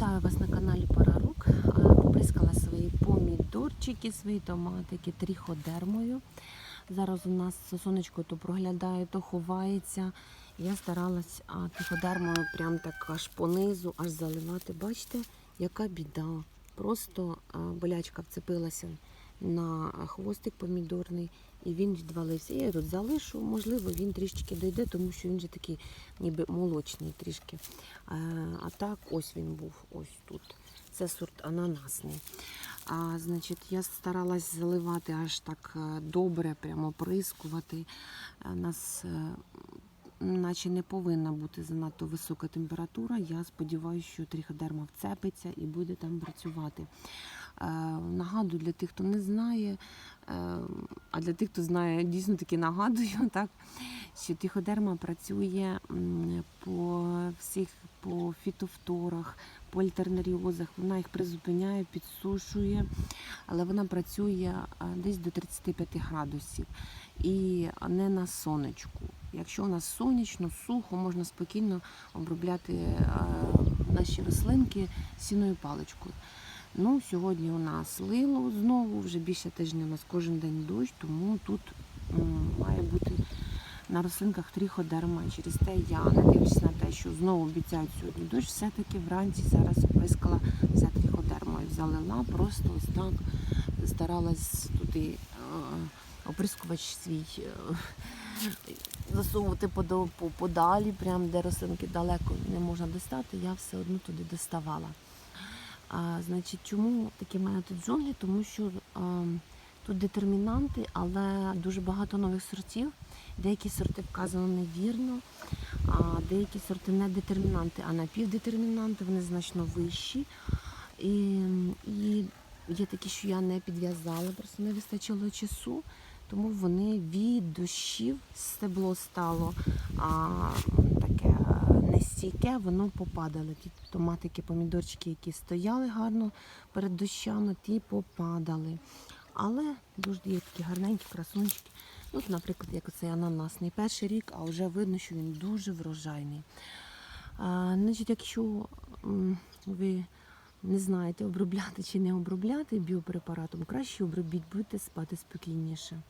Вітаю вас на каналі Парарук. Рук. Поприскала свої помідорчики, свої томатики тріходермою. Зараз у нас сонечко то проглядає, то ховається. Я старалась тріходермою прям так аж понизу, аж заливати. Бачите, яка біда. Просто болячка вцепилася на хвостик помідорний і він відвалився. Я тут залишу, можливо, він трішки дойде, тому що він же такий ніби молочний трішки. Е, А так ось він був ось тут. Це сорт ананасний. А, значить, я старалась заливати аж так е, добре, прямо прискувати. У нас е, наче не повинна бути занадто висока температура. Я сподіваюся, що тріходерма вцепиться і буде там працювати. Е, Нагадую для тих, хто не знає, е, а для тих, хто знає, дійсно таки нагадую, так, що триходерма працює по всіх по фітофторах, по альтернаріозах. Вона їх призупиняє, підсушує, але вона працює десь до 35 градусів і не на сонечку. Якщо у нас сонячно, сухо, можна спокійно обробляти наші рослинки сіною паличкою. Ну, сьогодні у нас лило знову, вже більше тижня у нас кожен день дощ, тому тут має бути на рослинках тріходерма. Через те я, не на те, що знову обіцяють сьогодні дощ, все-таки вранці зараз оприскала вся тріходермою. Залила, просто ось так старалась туди е, оприскувач свій е, засовувати подалі, прям де рослинки далеко не можна достати, я все одно туди доставала. А, значить, чому такі мене тут джунглі? Тому що а, тут детермінанти, але дуже багато нових сортів. Деякі сорти вказано невірно, а деякі сорти не детермінанти, а напівдетермінанти, вони значно вищі. І, і є такі, що я не підв'язала, просто не вистачило часу, тому вони від дощів стебло стало а, таке нестійке, воно попадали. Ті томатики, помідорчики, які стояли гарно перед дощами, ті попадали. Але дуже є такі гарненькі красунчики. От, наприклад, як оцей ананасний перший рік, а вже видно, що він дуже врожайний. А, значить, якщо ви не знаєте, обробляти чи не обробляти біопрепаратом, краще обробіть, будете спати спокійніше.